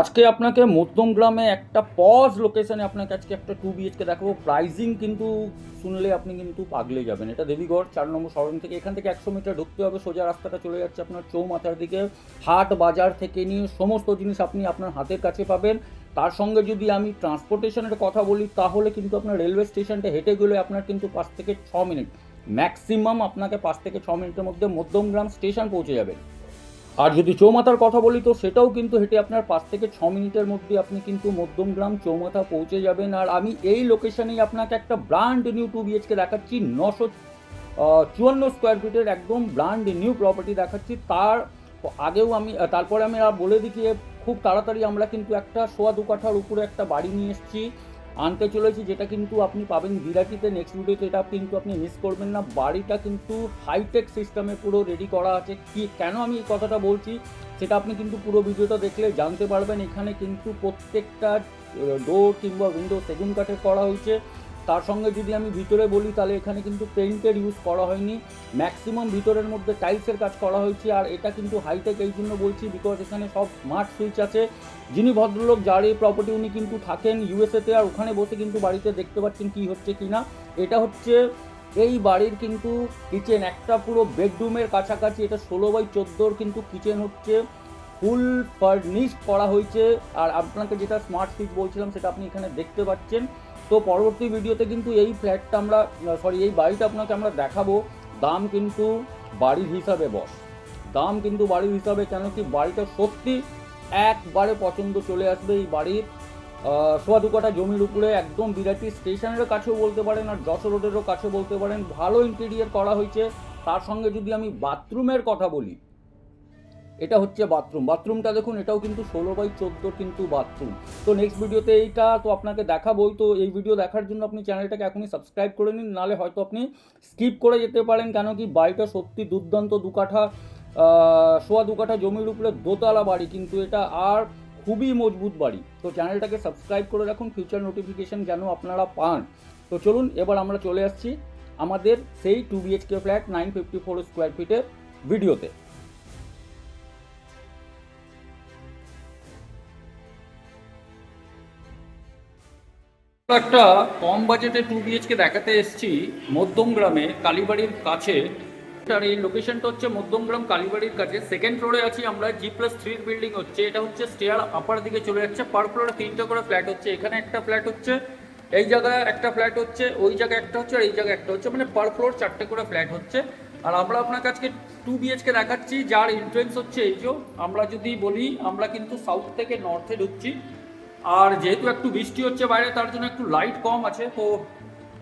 আজকে আপনাকে মধ্যম গ্রামে একটা পজ লোকেশনে আপনাকে আজকে একটা টু বিএচকে দেখাবো। প্রাইজিং কিন্তু শুনলে আপনি কিন্তু পাগলে যাবেন। এটা দেবীগড়, চার নম্বর শরণ থেকে এখান থেকে একশো মিটার ঢুকতে হবে, সোজা রাস্তাটা চলে যাচ্ছে আপনার চৌমাথার দিকে। হাট বাজার থেকে নিয়ে সমস্ত জিনিস আপনি আপনার হাতের কাছে পাবেন। তার সঙ্গে যদি আমি ট্রান্সপোর্টেশনের কথা বলি, তাহলে কিন্তু আপনার রেলওয়ে স্টেশনটা হেঁটে গেলে আপনার কিন্তু পাঁচ থেকে ছ মিনিট ম্যাক্সিমাম আপনাকে পাঁচ থেকে ছ মিনিটের মধ্যে মধ্যমগ্রাম স্টেশন পৌঁছে যাবেন আর যদি চৌমাথার কথা বলি তো সেটাও কিন্তু হেঁটে আপনার পাঁচ থেকে ছ মিনিটের মধ্যে আপনি কিন্তু মধ্যমগ্রাম চৌমাথা পৌঁছে যাবেন। আর আমি এই লোকেশনেই আপনাকে একটা ব্র্যান্ড নিউ টু বিএচকে দেখাচ্ছি, নশো চুয়ান্ন স্কোয়ার ফিটের একদম ব্র্যান্ড নিউ প্রপার্টি দেখাচ্ছি। তার আগেও আমি তারপরে আমি বলে দিই খুব তাড়াতাড়ি আমরা কিন্তু একটা সোয়া দু কাঠার উপরে একটা বাড়ি নিয়ে এসেছি। আনতে চলেছি, যেটা কিন্তু আপনি পাবেন বিরাটিতে নেক্সট ভিডিওতে এটা কিন্তু আপনি মিস করবেন না। বাড়িটা কিন্তু হাইটেক সিস্টেমে পুরো রেডি করা আছে। কি, কেন আমি এই কথাটা বলছি? সেটা আপনি কিন্তু পুরো ভিডিওটা দেখলে জানতে পারবেন। এখানে কিন্তু প্রত্যেকটা ডোর কিংবা উইন্ডো সেগুন কাঠের করা হয়েছে। তার সঙ্গে যদি আমি ভিতরে বলি, তাহলে এখানে কিন্তু পেইন্টের ইউজ করা হয়নি। ম্যাক্সিমাম ভিতরের মধ্যে টাইলসের কাজ করা হয়েছে, আর এটা কিন্তু হাইটেক এই জন্য বলছি বিকজ এখানে সব স্মার্ট সুইচ আছে। যিনি ভদ্রলোক, যার এই প্রপার্টি উনি কিন্তু থাকেন ইউএসএতে আর ওখানে বসে কিন্তু বাড়িতে দেখতে পাচ্ছেন কি হচ্ছে কি না। এটা হচ্ছে এই বাড়ির কিন্তু কিচেন একটা পুরো বেডরুমের কাছাকাছি, এটা ষোলো বাই চোদ্দোর কিন্তু কিচেন হচ্ছে। ফুল ফার্নিশড করা হয়েছে, আর আপনাকে যেটা স্মার্ট সুইচ বলছিলাম, সেটা আপনি এখানে দেখতে পাচ্ছেন। তো পরবর্তী ভিডিওতে কিন্তু এই ফ্ল্যাটটা আমরা সরি এই বাড়িটা আপনাকে আমরা দেখাবো। দাম কিন্তু বাড়ির হিসাবে বস। দাম কিন্তু বাড়ির হিসাবে, কেন কি বাড়িটা সত্যি একবারে পছন্দ চলে আসবে এই বাড়ির। সোয়া দু কাঠা জমির উপরে একদম বিরাটি স্টেশনেরও কাছেও বলতে পারেন আর যশোর রোডেরও কাছে বলতে পারেন। ভালো ইন্টেরিয়ার করা হয়েছে। তার সঙ্গে যদি আমি বাথরুমের কথা বলি এটা হচ্ছে বাথরুম বাথরুমটা দেখুন, এটাও কিন্তু ষোলো বাই চোদ্দ কিন্তু বাথরুম তো নেক্সট ভিডিওতে এইটা তো আপনাকে দেখাবোই। তো এই ভিডিও দেখার জন্য আপনি চ্যানেলটাকে এখনই সাবস্ক্রাইব করে নিন, নাহলে হয়তো আপনি স্কিপ করে যেতে পারেন। কেন কি বাড়িটা সত্যি দুর্দান্ত, দু কাঠা সোয়া দু কাঠা জমির উপরে দোতলা বাড়ি, কিন্তু এটা আর খুবই মজবুত বাড়ি। তো চ্যানেলটাকে সাবস্ক্রাইব করে রাখুন ফিউচার নোটিফিকেশন যেন আপনারা পান। তো চলুন, এবার আমরা চলে আসছি আমাদের সেই two BHK flat nine fifty four square ফিটের ভিডিওতে একটা কম বাজেটে টু বিএইচকে দেখাতে এসেছি মধ্যম গ্রামে, কালীবাড়ির কাছে। আর এই লোকেশনটা হচ্ছে মধ্যমগ্রাম কালীবাড়ির কাছে। সেকেন্ড ফ্লোরে আছি আমরা জি প্লাস থ্রির বিল্ডিং হচ্ছে। এটা হচ্ছে স্টেয়ার আপার দিকে চলে যাচ্ছে। পার ফ্লোরে তিনটা করে ফ্ল্যাট হচ্ছে। এখানে একটা ফ্ল্যাট হচ্ছে, এই জায়গায় একটা ফ্ল্যাট হচ্ছে, ওই জায়গায় একটা হচ্ছে, আর এই জায়গায় একটা হচ্ছে। মানে পার ফ্লোর চারটে করে ফ্ল্যাট হচ্ছে। আর আমরা আপনার কাছে টু বিএইচকে দেখাচ্ছি, যার এন্ট্রেন্স হচ্ছে এই যে, আমরা যদি বলি, আমরা কিন্তু সাউথ থেকে নর্থে ঢুকছি। আর যেহেতু একটু বৃষ্টি হচ্ছে বাইরে, তার জন্য একটু লাইট কম আছে, তো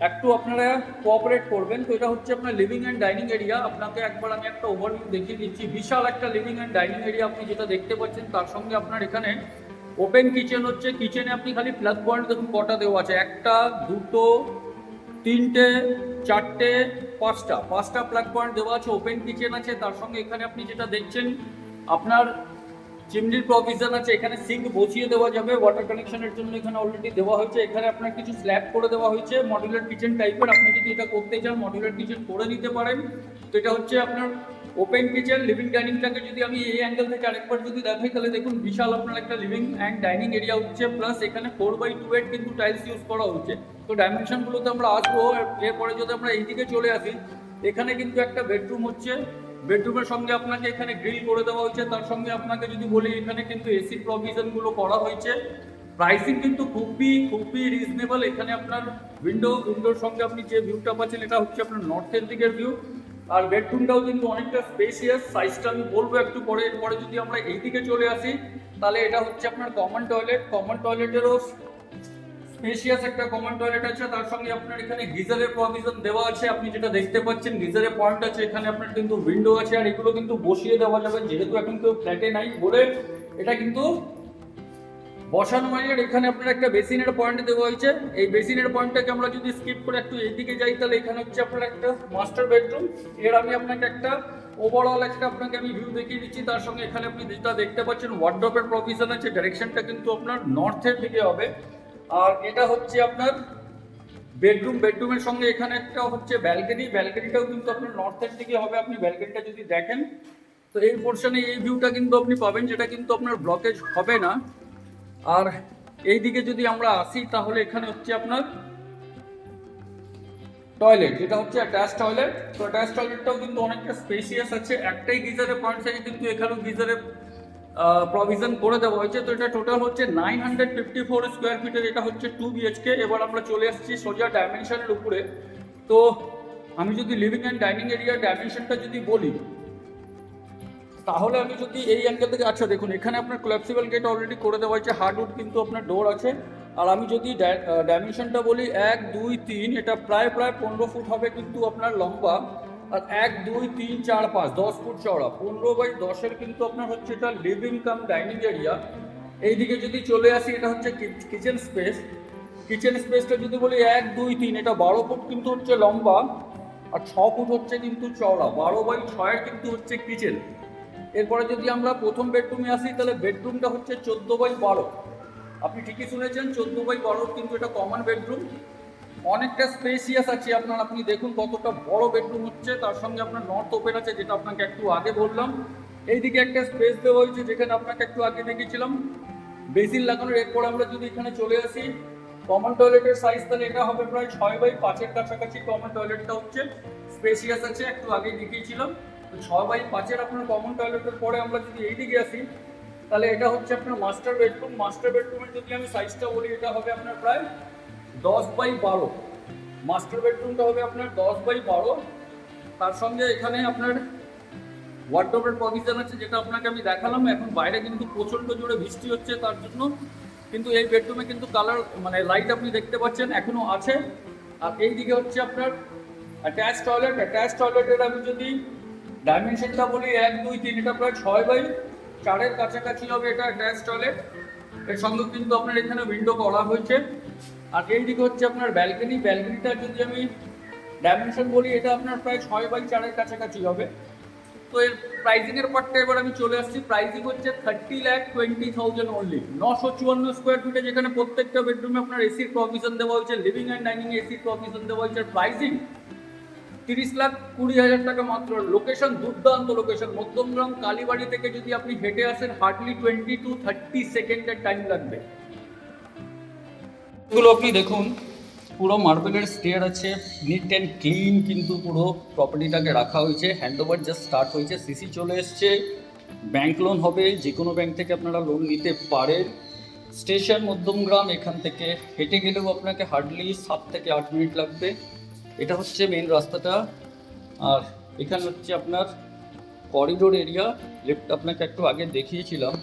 একটু আপনারা কোঅপারেট করবেন। তো এটা হচ্ছে আপনার লিভিং অ্যান্ড ডাইনিং এরিয়া আপনাকে একবার আমি একটা ওভারভিউ দেখিয়ে দিচ্ছি। বিশাল একটা লিভিং অ্যান্ড ডাইনিং এরিয়া আপনি যেটা দেখতে পাচ্ছেন, তার সঙ্গে আপনার এখানে ওপেন কিচেন হচ্ছে। কিচেনে আপনি খালি প্লাগ পয়েন্ট দেখুন, কটা দেওয়া আছে। একটা, দুটো, তিনটে, চারটে, পাঁচটা। পাঁচটা প্লাগ পয়েন্ট দেওয়া আছে ওপেন কিচেন আছে। তার সঙ্গে এখানে আপনি যেটা দেখছেন, আপনার চিমনির প্রভিশন আছে, এখানে সিঙ্ক বসিয়ে দেওয়া যাবে ওয়াটার কানেকশনের জন্য এখানে অলরেডি দেওয়া হয়েছে। এখানে আপনার কিছু স্ল্যাব করে দেওয়া হয়েছে মডুলার কিচেন টাইপের আপনি যদি এটা করতে চান মডুলার কিচেন করে নিতে পারেন। তো এটা হচ্ছে আপনার ওপেন কিচেন লিভিং ডাইনিংটাকে যদি আমি এই অ্যাঙ্গেল থেকে আরেকবার যদি দেখাই, তাহলে দেখুন বিশাল আপনার একটা লিভিং অ্যান্ড ডাইনিং এরিয়া হচ্ছে। প্লাস এখানে ফোর বাই টু এর কিন্তু টাইলস ইউজ করা হচ্ছে। তো ডাইমেনশনগুলোতে আমরা আসব। এরপরে যদি আমরা এইদিকে চলে আসি, এখানে কিন্তু একটা বেডরুম হচ্ছে। বেডরুমের সঙ্গে আপনাকে এখানে গ্রিল করে দেওয়া হয়েছে। তার সঙ্গে আপনাকে যদি বলি, এখানে কিন্তু এসি প্রভিশনগুলো করা হয়েছে। প্রাইসিং কিন্তু খুবই খুবই রিজনেবল এখানে আপনার উইন্ডো উইন্ডোর সঙ্গে আপনি যে ভিউটা পাচ্ছেন, এটা হচ্ছে আপনার নর্থের দিকের ভিউ আর বেডরুমটাও কিন্তু অনেকটা স্পেসিয়াস সাইজটা আমি বলব একটু পরে এরপরে যদি আমরা এই দিকে চলে আসি, তাহলে এটা হচ্ছে আপনার কমন টয়লেট কমন টয়লেটেরও স্পেশিয়াস একটা কমন টয়লেট আছে, তার সঙ্গে আপনার এখানে গিজারের প্রভিশন দেওয়া আছে, আপনি যেটা দেখতে পাচ্ছেন, গিজারের পয়েন্ট আছে, এখানে আপনার কিন্তু উইন্ডো আছে, আর এগুলো কিন্তু বসিয়ে দেওয়া যাবে, যেহেতু এখন কেউ ফ্ল্যাটে নাই বলে এটা কিন্তু বসানো মানে এখানে আপনার একটা বেসিনের পয়েন্ট দেওয়া হয়েছে। এই বেসিনের পয়েন্টটাকে আমরা যদি স্কিপ করে একটু এইদিকে যাই, তাহলে এখানে হচ্ছে আপনার একটা মাস্টার বেডরুম এর আমি আপনাকে একটা ওভারঅল একটা আপনাকে আমি ভিউ দেখিয়ে দিচ্ছি, তার সঙ্গে এখানে আপনি যেটা দেখতে পাচ্ছেন ওয়ার্ড্রপের প্রভিশন আছে ডাইরেকশনটা কিন্তু আপনার নর্থের দিকে হবে। আর এটা হচ্ছে আপনার বেডরুম বেডরুমের সঙ্গে এখানে একটা হচ্ছে ব্যালকনি ব্যালকনিটাও কিন্তু আপনার নর্থের দিকে হবে। আপনি ব্যালকনিটা যদি দেখেন, তো এই পোর্শনে এই ভিউটা কিন্তু আপনি পাবেন, যেটা কিন্তু আপনার ব্লকেজ হবে না। আর এইদিকে যদি আমরা আসি, তাহলে এখানে হচ্ছে আপনার টয়লেট যেটা হচ্ছে অ্যাটাচ টয়লেট তো অ্যাটাচ টয়লেটটাও কিন্তু অনেকটা স্পেসিয়াস আছে। একটাই গিজারের পয়েন্ট সাইজে কিন্তু এখানেও গিজারের প্রভিশন করে দেওয়া হয়েছে। তো এটা টোটাল হচ্ছে nine hundred fifty four square ফিটের এটা হচ্ছে টু বিএচকে এবার আমরা চলে এসেছি সোজা ডাইমেনশনের উপরে। তো আমি যদি লিভিং অ্যান্ড ডাইনিং এরিয়ার ডাইমেনশনটা যদি বলি, তাহলে আমি যদি এই অ্যাঙ্গেল থেকে আচ্ছা দেখুন, এখানে আপনার কোলাপসিবল গেট অলরেডি করে দেওয়া হয়েছে হার্ডউড কিন্তু আপনার ডোর আছে। আর আমি যদি ডাইমেনশনটা বলি, এক, দুই, তিন, এটা প্রায় প্রায় পনেরো ফুট হবে কিন্তু আপনার লম্বা। আর এক, দুই, তিন, চার, পাঁচ, দশ ফুট চওড়া। পনেরো বাই দশের কিন্তু আপনার হচ্ছে এটা লিভিং কাম ডাইনিং এরিয়া এইদিকে যদি চলে আসি, এটা হচ্ছে কিচেন স্পেস কিচেন স্পেসটা যদি বলি, এক, দুই, তিন, এটা বারো ফুট কিন্তু হচ্ছে লম্বা, আর ছ ফুট হচ্ছে কিন্তু চওড়া। বারো বাই ছয়ের কিন্তু হচ্ছে কিচেন এরপরে যদি আমরা প্রথম বেডরুমে আসি, তাহলে বেডরুমটা হচ্ছে চোদ্দ বাই বারো। আপনি ঠিকই শুনেছেন, চোদ্দ বাই বারো কিন্তু এটা কমন বেডরুম অনেকটা স্পেসিয়াস আছে আপনার। আপনি দেখুন কতটা বড় বেডরুম হচ্ছে। তার সঙ্গে আপনার নর্থ ওপেন আছে, যেটা আপনাকে একটু আগে বললাম। এইদিকে একটা স্পেস দেওয়া হয়েছে, যেখানে আপনাকে একটু আগে দেখিয়েছিলাম বেসিন লাগানোর এরপর আমরা যদি এখানে চলে আসি কমন টয়লেটের সাইজ তাহলে এটা হবে প্রায় ছয় বাই পাঁচের কাছাকাছি কমন টয়লেটটা হচ্ছে। স্পেসিয়াস আছে, একটু আগে দেখিয়েছিলাম। তো ছয় বাই পাঁচের আপনার কমন টয়লেটের পরে আমরা যদি এইদিকে আসি, তাহলে এটা হচ্ছে আপনার মাস্টার বেডরুম মাস্টার বেডরুমের যদি আমি সাইজটা বলি, এটা হবে আপনার প্রায় দশ বাই বারো। মাস্টার বেডরুমটা হবে আপনার দশ বাই বারো। তার সঙ্গে এখানে আপনার ওয়ার্ডরোবের প্রভিশন আছে, যেটা আপনাকে আমি দেখালাম। এখন বাইরে কিন্তু প্রচণ্ড জোরে বৃষ্টি হচ্ছে তার জন্য। কিন্তু এই বেডরুমে কিন্তু কালার মানে লাইট আপনি দেখতে পাচ্ছেন, এখনও আছে। আর এই দিকে হচ্ছে আপনার অ্যাটাচ টয়লেট অ্যাটাচ টয়লেটের আমি যদি ডাইমেনশনটা বলি, এক, দুই, তিন, এটা প্রায় ছয় বাই চারের কাছাকাছি হবে এটা অ্যাটাচ টয়লেট এর সঙ্গে কিন্তু আপনার এখানে উইন্ডো করা হয়েছে। আর এই দিকে হচ্ছে আপনার ব্যালকনি ব্যালকনিটা যদি আমি ডাইমেনশন বলি, এটা আপনার প্রায় ছয় বাই চারের কাছাকাছি হবে। তো এর প্রাইজিং এর পার্টটা এবার আমি চলে আসছি। প্রাইজিং হচ্ছে thirty lakh twenty thousand only নশো চুয়ান্ন স্কোয়ার ফিটে যেখানে প্রত্যেকটা বেডরুমে আপনার এসির প্রভিশন দেওয়া হয়েছে লিভিং অ্যান্ড ডাইনিং এসির প্রভিশন দেওয়া হয়েছে। প্রাইজিং তিরিশ লাখ কুড়ি হাজার টাকা মাত্র। লোকেশন দুর্দান্ত লোকেশন মধ্যমগ্রাম কালীবাড়ি থেকে যদি আপনি হেঁটে আসেন হার্ডলি টোয়েন্টি টু থার্টি সেকেন্ডের টাইম লাগবে। এগুলো আপনি দেখুন, পুরো মার্বেলের স্টেয়ার আছে নিট অ্যান্ড ক্লিন কিন্তু পুরো প্রপার্টিটাকে রাখা হয়েছে হ্যান্ড ওভার জাস্ট স্টার্ট হয়েছে সিসি চলে এসছে ব্যাংক লোন হবে যে কোনো ব্যাংক থেকে আপনারা লোন নিতে পারেন। স্টেশন মধ্যমগ্রাম এখান থেকে হেঁটে গেলেও আপনাকে হার্ডলি সাত থেকে আট মিনিট লাগবে। এটা হচ্ছে মেন রাস্তাটা। আর এখানে হচ্ছে আপনার করিডোর এরিয়া লিফট আপনাকে একটু আগে দেখিয়েছিলাম।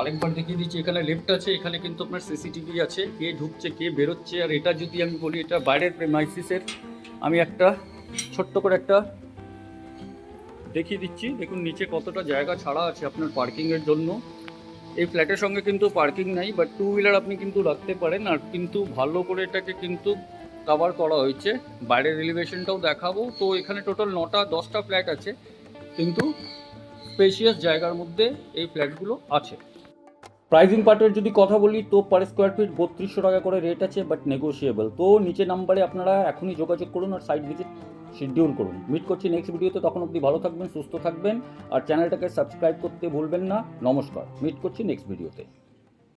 আরেকবার দেখিয়ে দিচ্ছি, এখানে লিফট আছে, এখানে কিন্তু আপনার সিসিটিভি আছে, কে ঢুকছে, কে বেরোচ্ছে, আর এটা যদি আমি বলি, এটা বাইরের প্রেমাইসিসের আমি একটা ছোট্ট করে একটা দেখিয়ে দিচ্ছি। দেখুন, নিচে কতটা জায়গা ছাড়া আছে আপনার পার্কিংয়ের জন্য। এই ফ্ল্যাটের সঙ্গে কিন্তু পার্কিং নাই বাট টু হুইলার আপনি কিন্তু রাখতে পারেন, আর কিন্তু ভালো করে এটাকে কিন্তু কভার করা হয়েছে। বাইরের এলিভেশনটাও দেখাবো। তো এখানে টোটাল নটা, দশটা ফ্ল্যাট আছে, কিন্তু স্পেশিয়াস জায়গার মধ্যে এই ফ্ল্যাটগুলো আছে। প্রাইজিং পার্টের যদি কথা বলি, তো পার স্কোয়ার ফিট বত্রিশশো টাকা করে রেট আছে বাট নেগোশিয়েবল তো নিচে নাম্বারে আপনারা এখনই যোগাযোগ করুন আর সাইড ভিজিট শিডিউল করুন। মিট করছি নেক্সট ভিডিওতে তখন অবধি ভালো থাকবেন, সুস্থ থাকবেন, আর চ্যানেলটাকে সাবস্ক্রাইব করতে ভুলবেন না। নমস্কার। মিট করছি নেক্সট ভিডিওতে